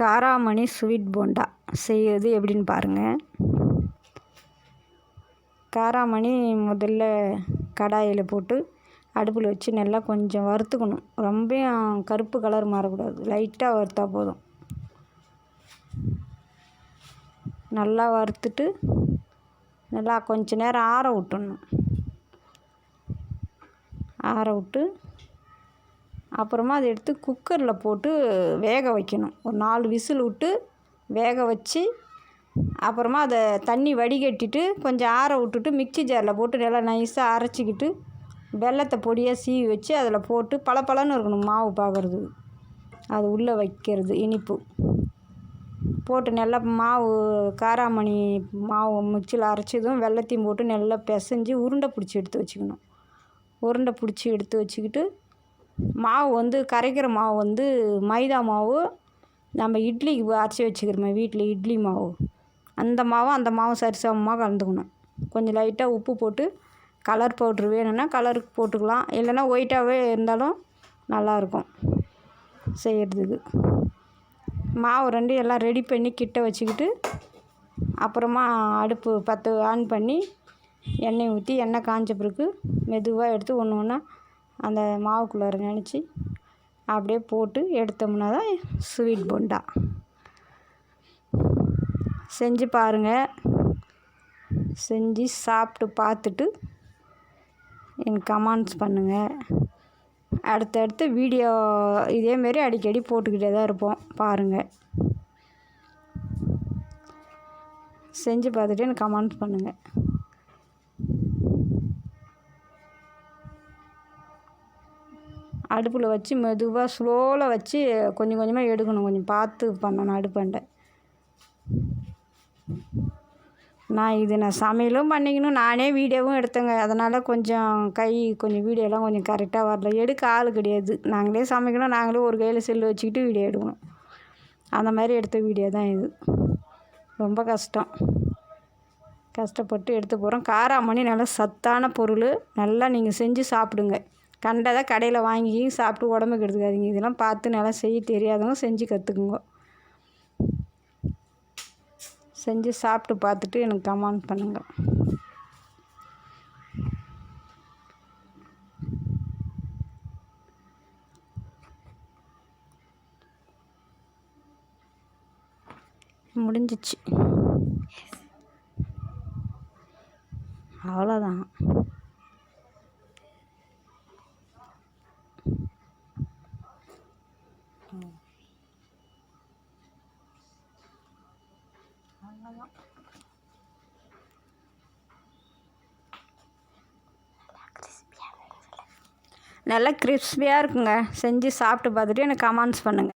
காராமணி ஸ்வீட் போண்டா செய்கிறது எப்படின்னு பாருங்கள் காராமணி முதல்ல கடாயில் போட்டு அடுப்பில் வச்சு நல்லா கொஞ்சம் வறுத்துக்கணும். ரொம்பவும் கருப்பு கலர் மாறக்கூடாது. லைட்டாக வறுத்தா போதும். நல்லா வறுத்துட்டு நல்லா கொஞ்ச நேரம் ஆற விட்டுடணும். ஆற விட்டு அப்புறமா அதை எடுத்து குக்கரில் போட்டு வேக வைக்கணும். ஒரு நாலு விசில் விட்டு வேக வச்சு அப்புறமா அதை தண்ணி வடிகட்டிட்டு கொஞ்சம் ஆற விட்டுட்டு மிக்ஸி ஜாரில் போட்டு நல்லா நைஸாக அரைச்சிக்கிட்டு வெல்லத்தை பொடியாக சீவி வச்சு அதில் போட்டு பளபளன்னு இருக்கணும் மாவு பார்க்குறது அது உள்ளே வைக்கிறது இனிப்பு. போட்டு நல்லா மாவு காராமணி மாவு மிக்சியில் அரைச்சதும் வெல்லத்தையும் போட்டு நல்லா பிசைஞ்சு உருண்டை பிடிச்சி எடுத்து வச்சுக்கணும். உருண்டை பிடிச்சி எடுத்து வச்சுக்கிட்டு மாவு வந்து கரைக்கிற மாவு வந்து மைதா மாவு நம்ம இட்லிக்கு அரைச்சி வச்சுக்கிறோமே வீட்டில் இட்லி மாவு. அந்த மாவும் அந்த மாவும் சரிசமமாக கலந்துக்கணும். கொஞ்சம் லைட்டாக உப்பு போட்டு கலர் பவுட்ரு வேணும்னா கலருக்கு போட்டுக்கலாம். இல்லைன்னா ஒயிட்டாகவே இருந்தாலும் நல்லாயிருக்கும் செய்கிறதுக்கு மாவு ரெண்டு எல்லாம் ரெடி பண்ணி கிட்ட வச்சுக்கிட்டு அப்புறமா அடுப்பு பத்து ஆன் பண்ணி எண்ணெய் ஊற்றி எண்ணெய் காஞ்ச பிறகு மெதுவாக எடுத்து ஒன்று ஒன்றா அந்த மாவுக்குள்ளார நினச்சி அப்படியே போட்டு எடுத்தோம்னா தான் ஸ்வீட் போண்டா. செஞ்சு பாருங்கள் செஞ்சு சாப்பிட்டு பார்த்துட்டு எனக்கு கமெண்ட்ஸ் பண்ணுங்கள் அடுத்தடுத்து வீடியோ இதேமாரி அடிக்கடி போட்டுக்கிட்டே தான் இருப்போம். பாருங்கள் செஞ்சு பார்த்துட்டு எனக்கு கமெண்ட்ஸ் பண்ணுங்கள் அடுப்பில் வச்சு மெதுவாக ஸ்லோவில் வச்சு கொஞ்சம் கொஞ்சமாக எடுக்கணும். கொஞ்சம் பார்த்து பண்ணணும் அடுப்பாண்ட நான் இது நான் சமையலும் பண்ணிக்கணும். நானே வீடியோவும் எடுத்தேங்க. அதனால் கொஞ்சம் கை கொஞ்சம் வீடியோலாம் கொஞ்சம் கரெக்டாக வரல. எடுக்க ஆள் கிடையாது. நாங்களே சமைக்கணும். நாங்களே ஒரு கையில் செல்லு வச்சுக்கிட்டு வீடியோ எடுக்கணும். அந்த மாதிரி எடுத்த வீடியோ தான் இது. ரொம்ப கஷ்டம். கஷ்டப்பட்டு எடுத்து போகிறோம் காராமணி நல்லா சத்தான பொருள். நல்லா நீங்கள் செஞ்சு சாப்பிடுங்க. கண்டதை கடையில் வாங்கி சாப்பிட்டு உடம்புக்கு எடுத்துக்காதீங்க இதெல்லாம் பார்த்து நல்லா செய்ய தெரியாதவங்க செஞ்சு கற்றுக்குங்க. செஞ்சு சாப்பிட்டு பார்த்துட்டு எனக்கு கமெண்ட் பண்ணுங்கள் முடிஞ்சிச்சு. அவ்வளோதான் நல்லா கிறிஸ்பியாக இருக்குங்க. செஞ்சு சாப்பிட்டு பார்த்துட்டு எனக்கு கமெண்ட்ஸ் பண்ணுங்கள்